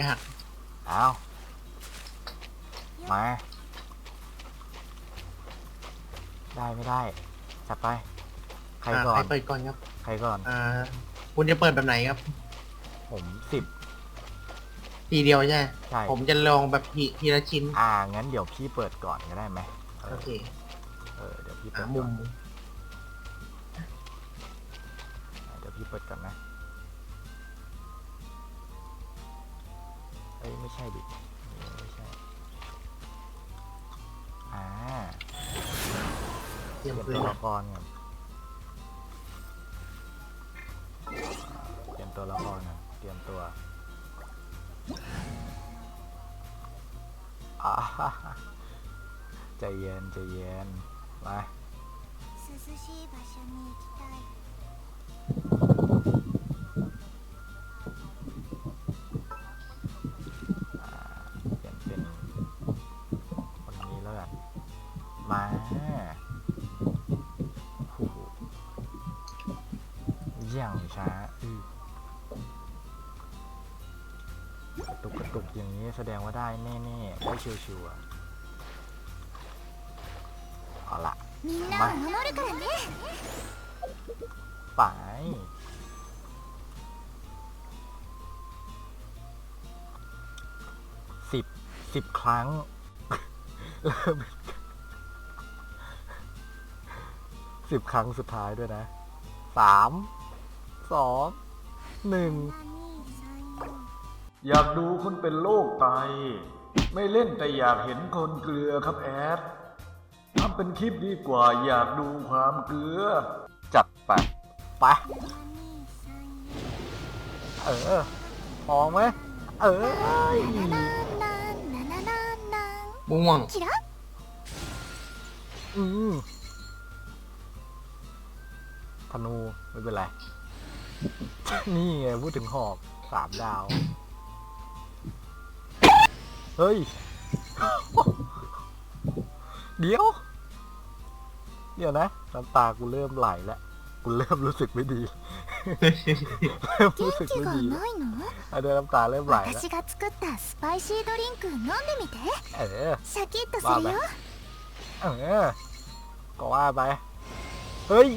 ยาก เอามา ได้ไม่ได้จัดไป ใครอ่าก่อใครนเปิดก่อนครับ ใครก่อน อ่า คุณจะเปิดแบบไหนครับ ผมสิบ ทีเดียวใช่ไหมใช่ ผมจะลองแบบทีทีละชิ้น อ่า งั้นเดี๋ยวพี่เปิดก่อนก็ได้ไหมเอโออเคเออ เดี๋ยวพี่เปิหาดมุก่อมนเดี๋ยวพี่เปิดก่อนนะ อ้ย ไม่ใช่ดิไม่ใช่ อ่า เตรียม เปลี่ยน พื้น ตัวละครก่อนเตรียมตัวละครก่อนเตรียมตัวอ่าใจเย็นใจเย็นมา 涼しい場所に行きたい ช้าตุกกระตุกอย่างนี้แสดงว่าได้แน่ๆไม่เชียวร์ๆเอาละมาไปสิบสิบครั้งเริ่มสิบครั้งสุดท้ายด้วยนะสาม สองหนึ่งอยากดูคนเป็นโรคไต ไม่เล่นแต่อยากเห็นคนเกลือครับแอดทำเป็นคลิปดีกว่าอยากดูความเกลือ จัดไปไปเออพอไหมเออม่วงอืมธนูไม่เป็นไร นี่ไงพูดถึงหอกสามดาว เฮ้ย เดี๋ยว เดี๋ยวนะน้ำตากูเริ่มไหลแล้ว กูเริ่มรู้สึกไม่ดี เริ่มรู้สึก 元気 ไม่ が ดี ないの อันนี้น้ำตาเริ่มไหลแล้ว 私が作ったスパイシードリンク飲んでみて เออ シャキッとするよ เออ ก็ว่าไป เฮ้ย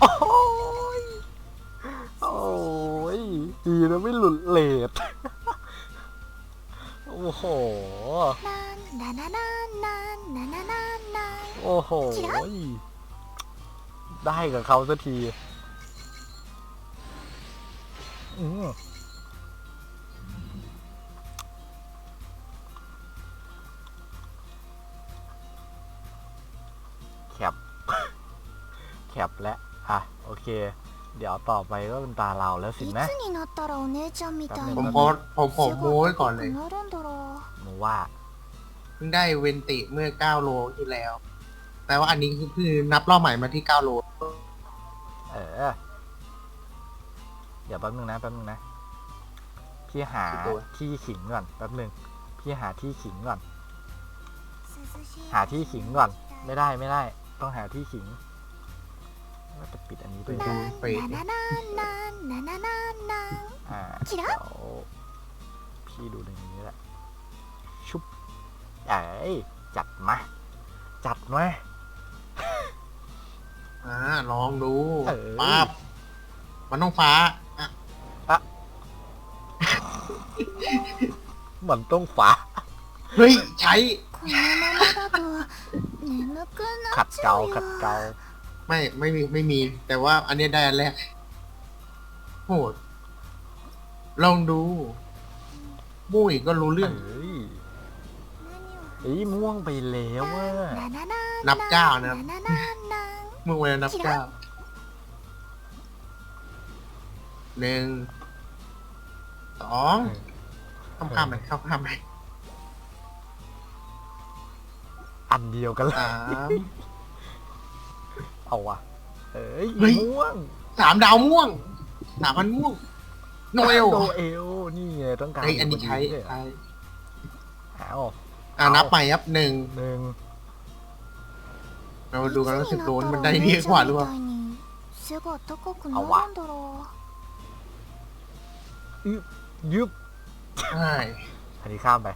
โอ้ ้ยดีนะไม่หลุดเลดโอ้โห นานานนานนานานานนาน โอ้โห ได้กับเขาสักทีอือแคป แคปและ อะ โอเค เดี๋ยวต่อไปก็เป็นตาเราแล้วสิ い นะ つになったらお姉ちゃんみたい ผม に โพสต์ผมผมโม้ไว้ก่อนเลย なるんだろう หนูว่า เพิ่งได้เวนติเมื่อ 9 โลที่แล้ว แปลว่าอันนี้คือคือนับรอบใหม่มาที่ 9 โล เออ เดี๋ยวแป๊บนึงนะแป๊บนึงนะ พี่หา กี่ตัว ที่ขิงก่อนแป๊บนึง พี่หาที่ขิงก่อน 涼しい หาที่ขิงก่อน ไม่ได้ไม่ได้ ต้องหาที่ขิง ว่าจะปิดอันนี้ไป เป็นดูเฟรด なななんなんなななんなん อ่า キラ เดี๋ยวพี่ดูในนี้แหละ ชุบเอ้ยจัดมา จัดมา อ่าลองดู เออ ป๊าบมันต้องฟ้าอ่ะ มันต้องฝา เฮ้ย ใช้ このままだと眠くな ขั っ ด ちゃ เกาว ขัด よ เกา ไม่ไม่มีไม่มี แต่ว่าอันนี้ได้อันแรกโหดลองดูมุ้ยก็รู้เรื่องเยเอ้ยม่วงไปแล้วว่านับเก้านะเรับ มึงเวานับเก้าหนึ่งสองข้ามข้ามไปข้ามข้ามไปอันเดียวกันเลยสาม เาว่ะเฮ้ย ม่วงสามดาวม่วงสามพันม่วงโนเอลโนเอลนี่ไงต้องการไออันนี้ใช้ใช้หาออกอ่านับไปครับหนึ่งหนึ่งเราดูกันว่าสิบโดนมันได้เยอะกว่าหรือเปล่าเอาวะยึบใช่อันนี้ข้ามไป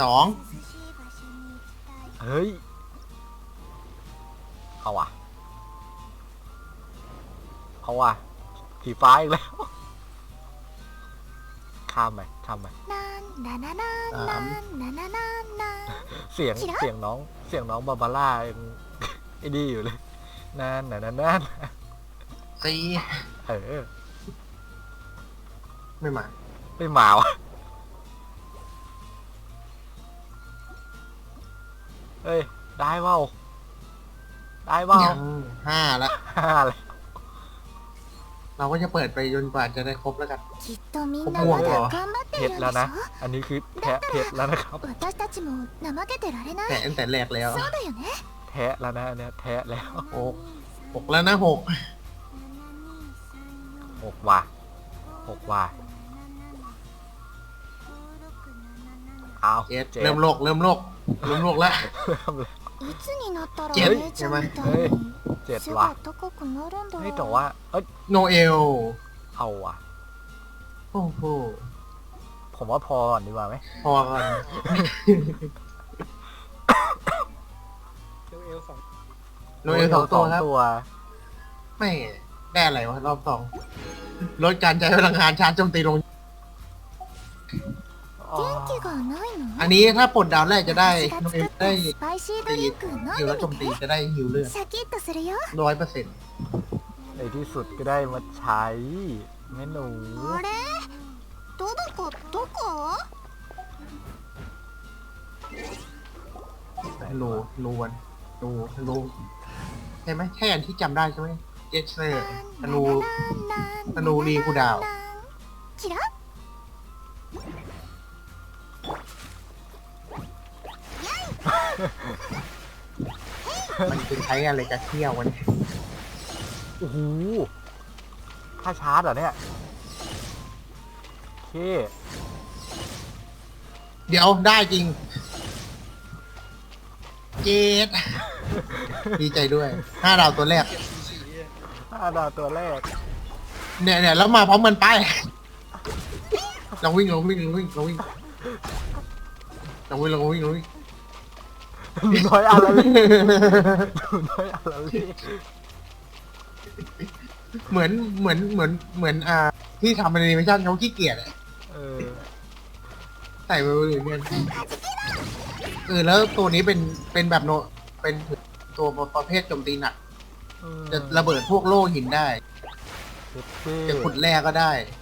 สองเฮ้ย เอาว่ะ เอาว่าผีฟ้าอีกแล้ว ข้ามไปข้ามไปนเสียงเสียงน้องเสียงน้องบาบาร่าเองไอ้ดีอยู่เลยนานนานานานตีเออไม่มาไม่มาวะเอ้ย ได้เปล่าได้เปล่าห้าละห้าเลย เราก็จะเปิดไปจนกว่าจะได้ครบแล้วกัน きっとみんなここはまだ頑張って เผ็ る ด んで แล้ว し นะ ょ อันนี้คือแทะเผ็ดแล้วนะครับ 私たちも怠けてられない แต่ตั้งแต่แรกแล้ว そうだよね แทะแล้วนะอันเนี้ยแทะแล้ว หกหกแล้วนะหก หกว่ะหกว่ะเอา เจ็ด เจ็ด เริ่มโลกเริ่มโลกเริ่มโลกแล้ว เริ่มเลย いつになったらเจ็ด お姉ちゃんみたい เฮ้ย に เจ็ด 背 ว่ะ が高くなるんだ เฮ้ย ろ แต่ う ว่า เอ้ย โนเอล เอาว่ะ โอ้โห ผมว่าพอก่อนดีกว่าไหม พอก่อน โนเอลสองตัวครับ ตัว ไม่ได้อะไรวะรอบสองลดการใช้พลังงานชาร์จโจมตีลง อ๋อ 元気がないの อันนี้ถ้าปลดดาวแรกจะได้ 私が โน 作 เอล っ ได้ たスパイシードリンク飲ん ฮิว で แล้วโจม み ตี て จะได้ฮิวเลือด シャキッとするよ ร้อยเปอร์เซ็นต์ ในที่สุดก็ได้มาใช้แม่หนู あれトドコどこ ฮัลโหลนูวันนูฮัลโหลใช่ไหมใช่อันที่จำได้ใช่ไหมเจสเซอร์ธนู ธนูรีคูดาว キラ มันคือใช้อะไรจะเที่ยววันโอ้โหถ้าชาร์จเหรอเนี่ยโอเคเดี๋ยวได้จริง เจดดีใจด้วยห้าดาวตัวแรกห้าดาวตัวแรก เนี่ยเนี่ยแล้วมาพร้อมกันไปลองวิ่งลองวิ่งลองวิ่งลองวิ่งลองวิ่งลองวิ่งลองวิ่ง หนูน้อยอะไรเลยหนูน้อยอะไรเลยเหมือนเหมือนเหมือนเหมือนอ่า ที่ทำแอนิเมชั่นเขาขี้เกียจอะเออใส่ไปเลยเนี่ยเออแล้วตัวนี้เป็นเป็นแบบโนเป็นตัวประเภทโจมตีหนักจะระเบิดพวกโล่หินได้เท่จะขุดแร่ก็ได้เ